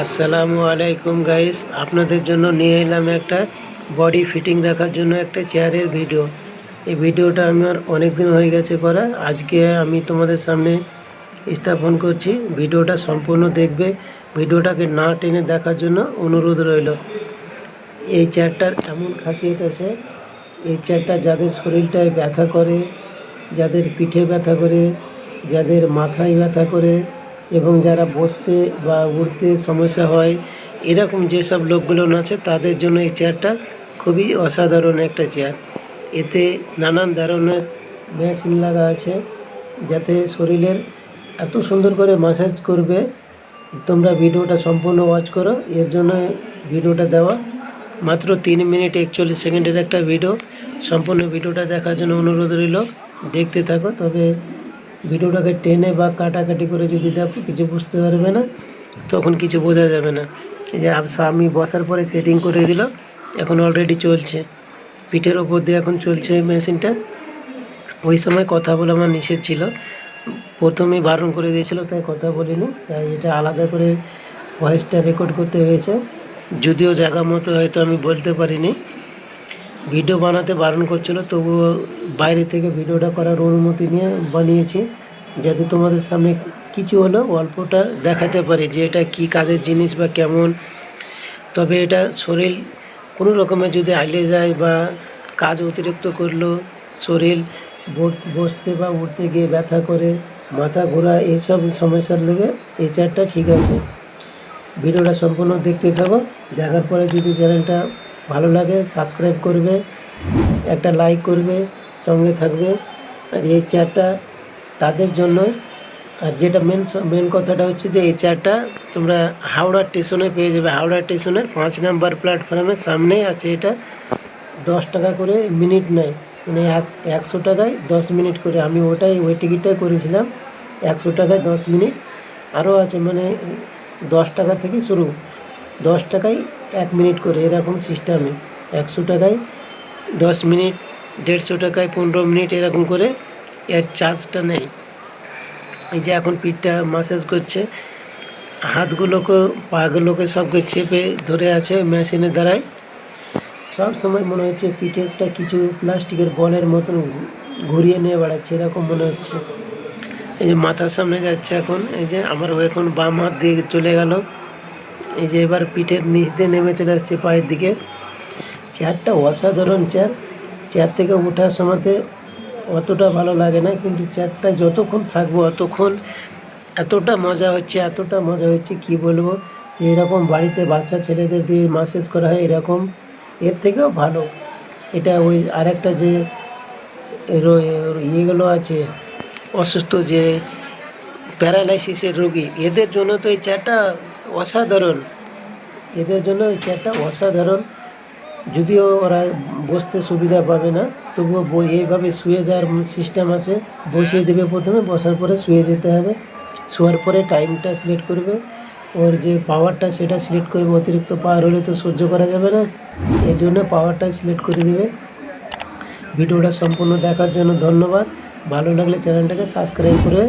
আসসালামু আলাইকুম গাইস আপনাদের জন্য নিয়ে এলাম একটা বডি ফিটিং রাখার জন্য একটা চেয়ারের ভিডিও এই ভিডিওটা আমার অনেক দিন হয়ে গেছে করা। আজকে আমি তোমাদের সামনে স্থাপন করছি। ভিডিওটা সম্পূর্ণ দেখবে। ভিডিওটাকে না টেনে দেখার জন্য অনুরোধ রইল। এই চেয়ারটার এমন খাসিয়ত আছে। এই চেয়ারটা যাদের শরীরটায় ব্যথা করে, যাদের পিঠে ব্যথা করে, যাদের মাথায় ব্যথা করে এবং যারা বসতে বা উঠতে সমস্যা হয়, এরকম যেসব লোকগুলো আছে, তাদের জন্য এই চেয়ারটা খুবই অসাধারণ একটা চেয়ার। এতে নানান ধরনের মেশিন লাগা আছে, যাতে শরীরের এত সুন্দর করে মাসাজ করবে। তোমরা ভিডিওটা সম্পূর্ণ ওয়াচ করো, এর জন্য ভিডিওটা দেওয়া মাত্র তিন মিনিট একচল্লিশ সেকেন্ডের একটা ভিডিও সম্পূর্ণ ভিডিওটা দেখার জন্য অনুরোধ রইল, দেখতে থাকো, তবে ভিডিওটাকে টেনে বা কাটাকাটি করে যদি দেখো, কিছু বুঝতে পারবে না, তখন কিছু বোঝা যাবে না। যে আমি বসার পরে সেটিং করে দিল, এখন অলরেডি চলছে। পিঠের ওপর দিয়ে এখন চলছে মেশিনটা। ওই সময় কথা বলা আমার নিষেধ ছিল। প্রথমেই বারণ করে দিয়েছিল, তাই কথা বলিনি। তাই এটা আলাদা করে ভয়েসটা রেকর্ড করতে হয়েছে। যদিও জায়গা মতো হয়তো আমি বলতে পারিনি। ভিডিও বানাতে বারণ করছিল, তবুও বাইরে থেকে ভিডিওটা করার অনুমতি নিয়ে বানিয়েছি, যাতে তোমাদের সামনে কিছু হলেও অল্পটা দেখাতে পারি যে এটা কী কাজের জিনিস বা কেমন। তবে এটা শরীর কোনো রকমের যদি আইলে যায় বা কাজ অতিরিক্ত করল, শরীর বসতে বা উঠতে গিয়ে ব্যথা করে, মাথা ঘোরা, এইসব সমস্যার লেগে এই চেয়ারটা ঠিক আছে। ভিডিওটা সম্পূর্ণ দেখতে থাকো, দেখার পরে যদি চ্যানেলটা ভালো লাগে সাবস্ক্রাইব করবে, একটা লাইক করবে, সঙ্গে থাকবে। আর এই চেয়ারটা তাদের জন্য, আর যেটা মেন মেন কথাটা হচ্ছে যে এই চেয়ারটা তোমরা হাওড়া স্টেশনে পেয়ে যাবে। হাওড়া স্টেশনের পাঁচ নাম্বার প্ল্যাটফর্মের সামনেই আছে এটা। দশ টাকা করে মিনিট নেয়। মানে এক, একশো টাকায় দশ মিনিট করে। আমি ওটাই, ওই টিকিটটাই করেছিলাম। একশো টাকায় দশ মিনিট আরও আছে মানে দশ টাকা থেকে শুরু। দশ টাকায় এক মিনিট করে। এরকম সিস্টেমে একশো টাকায় দশ মিনিট, দেড়শো টাকায় পনেরো মিনিট এরকম করে এর চার্জটা নেয়। এই যে এখন পিঠটা মাসাজ করছে, হাতগুলোকে, পাগুলোকে সবকে চেপে ধরে আছে মেশিনের দ্বারাই সব সময় মনে হচ্ছে পিঠে একটা কিছু প্লাস্টিকের বলের মতন ঘুরিয়ে নিয়ে বেড়াচ্ছে, এরকম মনে হচ্ছে। এই যে মাথার সামনে যাচ্ছে এখন, এই যে আমার এখন বাম হাত দিয়ে চলে গেল। এই যে এবার পিঠের নিচ দিয়ে নেমে চলে আসছে পায়ের দিকে। চেয়ারটা অসাধারণ চেয়ার। চেয়ার থেকে ওঠার সময়তে অতটা ভালো লাগে না, কিন্তু চেয়ারটা যতক্ষণ থাকব অতক্ষণ এতটা মজা হচ্ছে, এতটা মজা হচ্ছে, কি বলব? যে এরকম বাড়িতে বাচ্চা ছেলেদের দিয়ে মাসেজ করা হয় এরকম, এর থেকেও ভালো। এটা ওই আরেকটা যে ইয়েগুলো আছে, অসুস্থ যে প্যারালাইসিসের রোগী। এদের জন্য তো এই চেয়ারটা অসাধারণ। এদের জন্য এই চেয়ারটা অসাধারণ। যদিও ওরা বসতে সুবিধা পাবে না, তবুও বই এইভাবে শুয়ে যাওয়ার সিস্টেম আছে। বসিয়ে দেবে প্রথমে, বসার পরে শুয়ে যেতে হবে। শোয়ার পরে টাইমটা সিলেক্ট করবে। ওর যে পাওয়ারটা সেটা সিলেক্ট করবে। অতিরিক্ত পাওয়ার হলে তো সহ্য করা যাবে না। এর জন্য পাওয়ারটা সিলেক্ট করে দেবে। ভিডিওটা সম্পূর্ণ দেখার জন্য ধন্যবাদ। ভালো লাগলে চ্যানেলটাকে সাবস্ক্রাইব করে